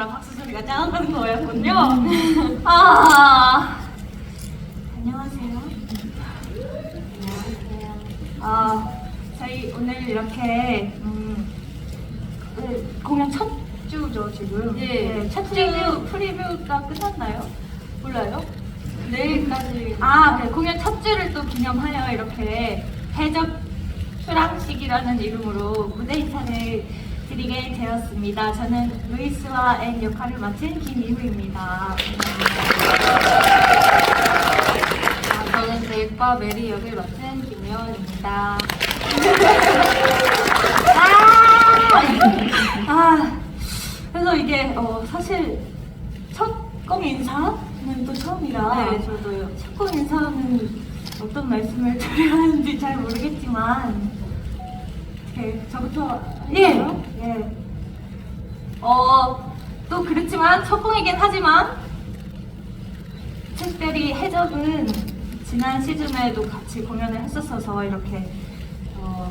그런 박수 소리가 짱하는 거였군요. 아, 안녕하세요. 안녕하세요. 아, 저희 오늘 이렇게 음, 공연 첫 주죠 지금. 예. 네, 첫주 프리뷰가 끝났나요? 몰라요. 내일까지. 아, 네, 공연 첫 주를 또 기념하여 이렇게 해적 수랑식이라는 이름으로 무대 인사를 드리게 되었습니다. 저는 루이스와 앤 역할을 맡은 김이후입니다. 아, 저는 잭과 메리 역을 맡은 김여원입니다. 아, 그래서 이게 어, 사실 첫공 인사는 또 처음이라 네, 저도요. 첫공 인사는 어떤 말씀을 드려야 하는지 잘 모르겠지만 네, 저부터 예. 예. 어, 또 그렇지만 첫 공이긴 하지만 특별히 해적은 지난 시즌에도 같이 공연을 했었어서 이렇게 어,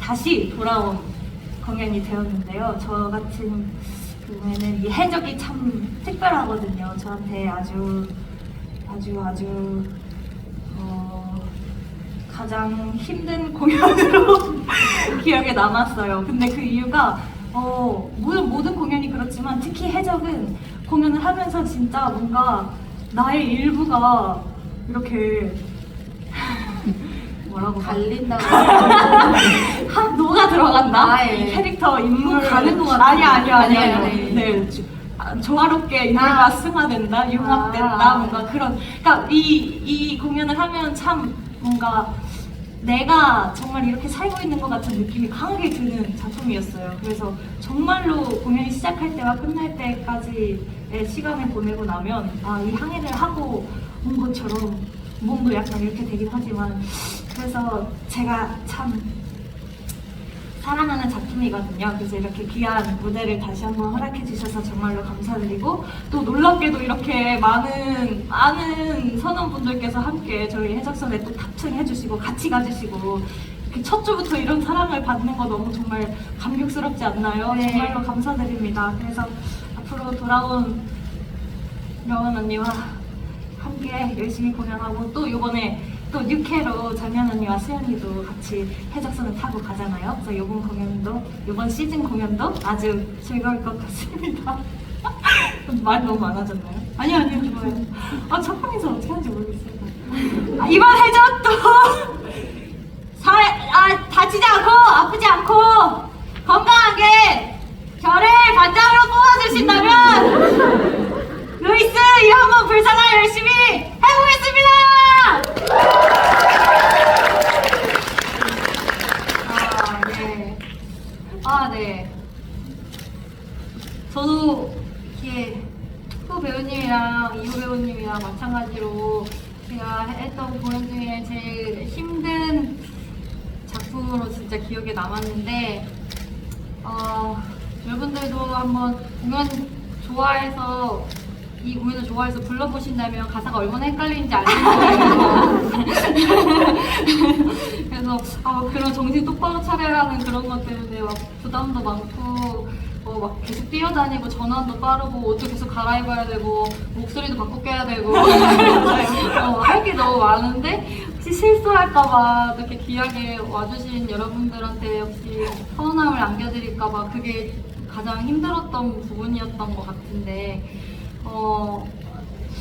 다시 돌아온 공연이 되었는데요. 저 같은 경우에는 이 해적이 참 특별하거든요. 저한테 아주 아주 아주 어, 가장 힘든 공연으로 기억에 남았어요. 근데 그 이유가 어, 모든, 모든 공연이 그렇지만 특히 해적은 공연을 하면서 진짜 뭔가 나의 일부가 이렇게 뭐라고 갈린다고. 한 녹아 들어간다. 아, 예. 이 캐릭터 인물 가는 것 같아요. 아니 아니 아니 아니, 아니. 아니. 네. 주- 아, 조화롭게 인물과 아. 승화된다, 융합된다, 아. 뭔가 그런. 그러니까 이, 이 공연을 하면 참 뭔가 내가 정말 이렇게 살고 있는 것 같은 느낌이 강하게 드는 작품이었어요. 그래서 정말로 공연이 시작할 때와 끝날 때까지의 시간을 보내고 나면 아, 이 항해를 하고 온 것처럼 몸도 약간 이렇게 되긴 하지만 그래서 제가 참 사랑하는 작품이거든요. 그래서 이렇게 귀한 무대를 다시 한번 허락해 주셔서 정말로 감사드리고 또 놀랍게도 이렇게 많은 많은 선원분들께서 함께 저희 해적선에 또 탑승해 주시고 같이 가주시고 이렇게 첫 주부터 이런 사랑을 받는 거 너무 정말 감격스럽지 않나요? 네. 정말로 감사드립니다. 그래서 앞으로 돌아온 명은 언니와 함께 열심히 공연하고 또 이번에 또 뉴캐로 장현 언니와 수연이도 같이 해적선을 타고 가잖아요. 그래서 이번 공연도 이번 시즌 공연도 아주 즐거울 것 같습니다. 말 너무 많아졌나요? 아니 아니요 좋아요. 아 첫 방에서 어떻게 하는지 모르겠어요. 아, 이번 해적도 살, 아, 다치지 않고 아프지 않고 건강하게 저를 반장으로 뽑아주신다면 루이스 이 한 번 불사날 열심히 해보겠습니다. 아, 네. 아, 네. 저도 이렇게 후 배우님이랑 마찬가지로 제가 했던 공연 중에 제일 힘든 작품으로 진짜 기억에 남았는데, 어, 여러분들도 한번 공연 좋아해서 이 공연을 좋아해서 불러보신다면 가사가 얼마나 헷갈리는지 아실 거예요. 그래서 아, 그런 정신 똑바로 차려야 하는 그런 것 때문에 막 부담도 많고 어, 막 계속 뛰어다니고 전환도 빠르고 옷도 계속 갈아입어야 되고 목소리도 바꾸게 해야 되고. 어, 할게 너무 많은데 혹시 실수할까봐 이렇게 귀하게 와주신 여러분들한테 혹시 서운함을 안겨드릴까봐 그게 가장 힘들었던 부분이었던 것 같은데 어,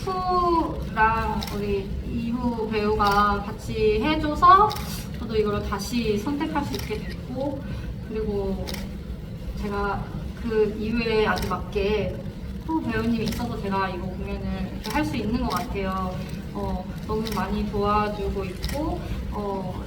후랑 우리 이후 배우가 같이 해줘서 저도 이걸 다시 선택할 수 있게 됐고 그리고 제가 그 이후에 아주 맞게 후 배우님이 있어서 제가 이거 공연을 할 수 있는 것 같아요. 어, 너무 많이 도와주고 있고 어,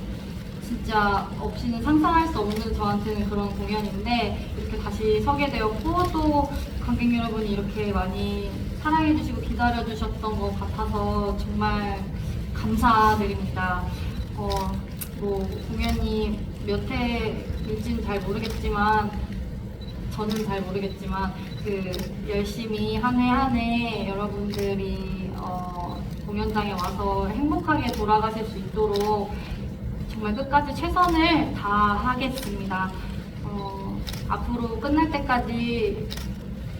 진짜 없이는 상상할 수 없는 저한테는 그런 공연인데 이렇게 다시 서게 되었고 또 관객 여러분이 이렇게 많이 사랑해주시고 기다려주셨던 것 같아서 정말 감사드립니다. 어, 뭐 공연이 몇 회일지는 잘 모르겠지만 저는 잘 모르겠지만 그 열심히 한 해 한 해 여러분들이 어, 공연장에 와서 행복하게 돌아가실 수 있도록 정말 끝까지 최선을 다하겠습니다. 어, 앞으로 끝날 때까지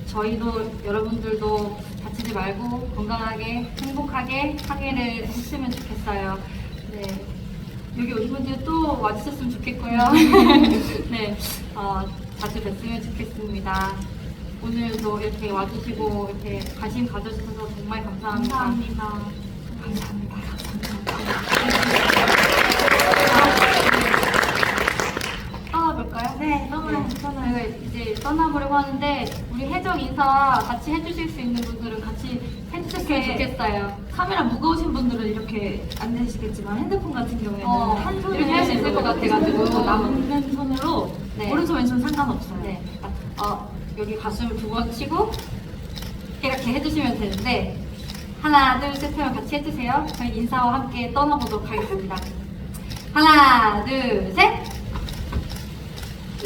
저희도 여러분들도 다치지 말고 건강하게 행복하게 항해를 했으면 좋겠어요. 네. 여기 오신 분들 또 와주셨으면 좋겠고요. 네, 어, 자주 뵀으면 좋겠습니다. 오늘도 이렇게 와주시고 이렇게 관심 가져주셔서 정말 감사합니다. 감사합니다. 감사합니다. 떠나볼까요? 네, 떠나요, 떠나요. 저희가 이제 떠나보려고 하는데 우리 해적 인사 같이 해주실 수 있는 분들은 같이 해주셨으면 좋겠어요. 카메라 무거우신 분들은 이렇게 안 되시겠지만 핸드폰 같은 경우에는 어, 한 손에 이렇게 할수 있을 것 같아가지고. 남는 손으로 네. 오른손 왼손 상관없어요. 네, 어, 여기 가슴을 두 번 치고 이렇게 해주시면 되는데 하나, 둘, 셋 하면 같이 해주세요. 저희 인사와 함께 떠나보도록 하겠습니다. 하나, 둘, 셋.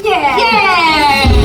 예! 예!